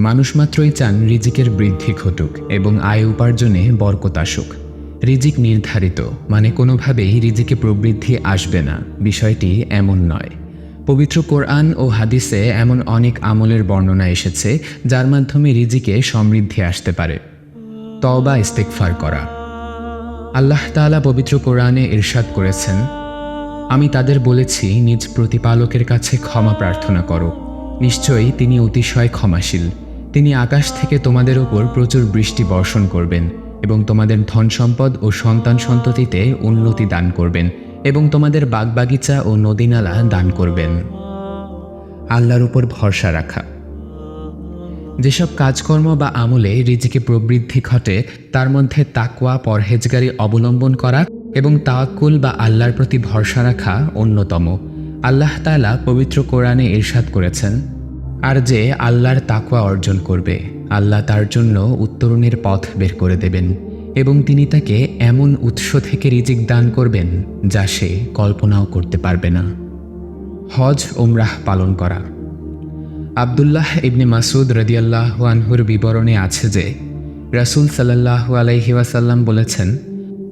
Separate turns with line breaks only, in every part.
মানুষ মাত্রই চান রিজিকের বৃদ্ধি ঘটুক এবং আয় উপার্জনে বরকত আসুক। রিজিক নির্ধারিত মানে কোনোভাবেই রিজিকে প্রবৃদ্ধি আসবে না। বিষয়টি এমন নয়। পবিত্র কোরআন ও হাদিসে এমন অনেক আমলের বর্ণনা এসেছে, যার মাধ্যমে রিজিকে সমৃদ্ধি আসতে পারে। তওবা ইস্তেকফার করা। আল্লাহ তাআলা পবিত্র কোরআনে ইরশাদ করেছেন, আমি তাদের বলেছি, নিজ প্রতিপালকের কাছে ক্ষমা প্রার্থনা করো। নিশ্চয়ই তিনি অতিশয় ক্ষমাশীল। তিনি আকাশ থেকে তোমাদের ওপর প্রচুর বৃষ্টি বর্ষণ করবেন এবং তোমাদের ধন সম্পদ ও সন্তান সন্ততিতে উন্নতি দান করবেন এবং তোমাদের বাগবাগিচা ও নদীনালা দান করবেন। আল্লাহর উপর ভরসা রাখা। যেসব কাজকর্ম বা আমলে রিজিকে প্রবৃদ্ধি ঘটে, তার মধ্যে তাকওয়া, পরহেজগারি অবলম্বন করা এবং তাওয়াক্কুল বা আল্লাহর প্রতি ভরসা রাখা অন্যতম। আল্লাহ তাআলা পবিত্র কোরআনে ইরশাদ করেছেন আর যে আল্লাহর তাকওয়া অর্জন করবে, আল্লাহ তার জন্য উত্তরণের পথ বের করে দেবেন এবং তিনি তাকে এমন উৎস থেকে রিজিক দান করবেন যা সে কল্পনাও করতে পারবে না। হজ ওমরাহ পালন করা। আবদুল্লাহ ইবনে মাসুদ রদিয়াল্লাহ আনহুর বিবরণে আছে যে, রাসূল সাল্লাহ আলাইহি ওয়াসাল্লাম বলেছেন,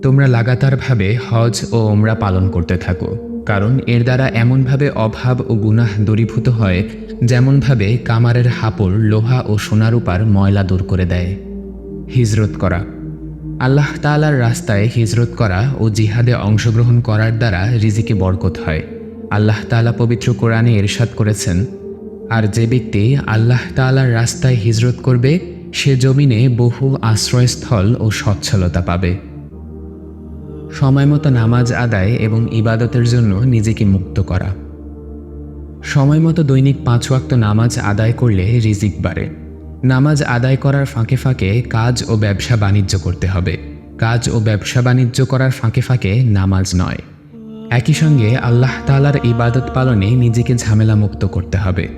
তোমরা লাগাতারভাবে হজ ও ওমরা পালন করতে থাকো। কারণ এর দ্বারা এমনভাবে অভাব ও গুনাহ দূরীভূত হয়, যেমনভাবে কামারের হাপড় লোহা ও সোনারূপার ময়লা দূর করে দেয়। হিজরত করা। আল্লাহ তাআলার রাস্তায় হিজরত করা ও জিহাদে অংশগ্রহণ করার দ্বারা রিজিকে বরকত হয়। আল্লাহ তাআলা পবিত্র কোরআনে এরশাদ করেছেন, আর যে ব্যক্তি আল্লাহ তাআলার রাস্তায় হিজরত করবে, সে জমিনে বহু আশ্রয়স্থল ও সচ্ছলতা পাবে। সময়মতো নামাজ আদায় এবং ইবাদতের জন্য নিজেকে মুক্ত করা। সময়মতো দৈনিক পাঁচ ওয়াক্ত নামাজ আদায় করলে রিজিক বাড়ে। নামাজ আদায় করার ফাঁকে ফাঁকে কাজ ও ব্যবসা বাণিজ্য করতে হবে। কাজ ও ব্যবসা বাণিজ্য করার ফাঁকে ফাঁকে নামাজ নয়। একই সঙ্গে আল্লাহ তালার ইবাদত পালনে নিজেকে ঝামেলা মুক্ত করতে হবে।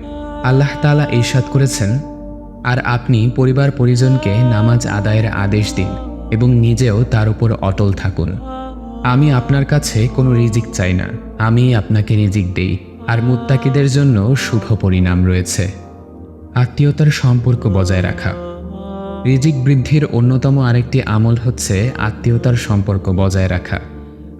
আল্লাহ তালা ইরশাদ করেছেন, আর আপনি পরিবার পরিজনকে নামাজ আদায়ের আদেশ দিন এবং নিজেও তার উপর অটল থাকুন। আমি আপনার কাছে কোনো রিজিক চাই না। আমি আপনাকে রিজিক দেই, আর মুত্তাকিদের জন্য শুভ পরিণাম রয়েছে। আত্মীয়তার সম্পর্ক বজায় রাখা। রিজিক বৃদ্ধির অন্যতম আরেকটি আমল হচ্ছে আত্মীয়তার সম্পর্ক বজায় রাখা।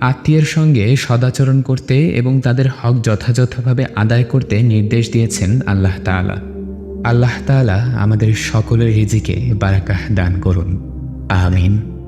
আত্মীয়ের সঙ্গে সদাচরণ করতে এবং তাদের হক যথাযথভাবে আদায় করতে নির্দেশ দিয়েছেন আল্লাহ তাআলা। আল্লাহ তাআলা আমাদের সকলের রিজিকে বারাকাহ দান করুন। আমিন।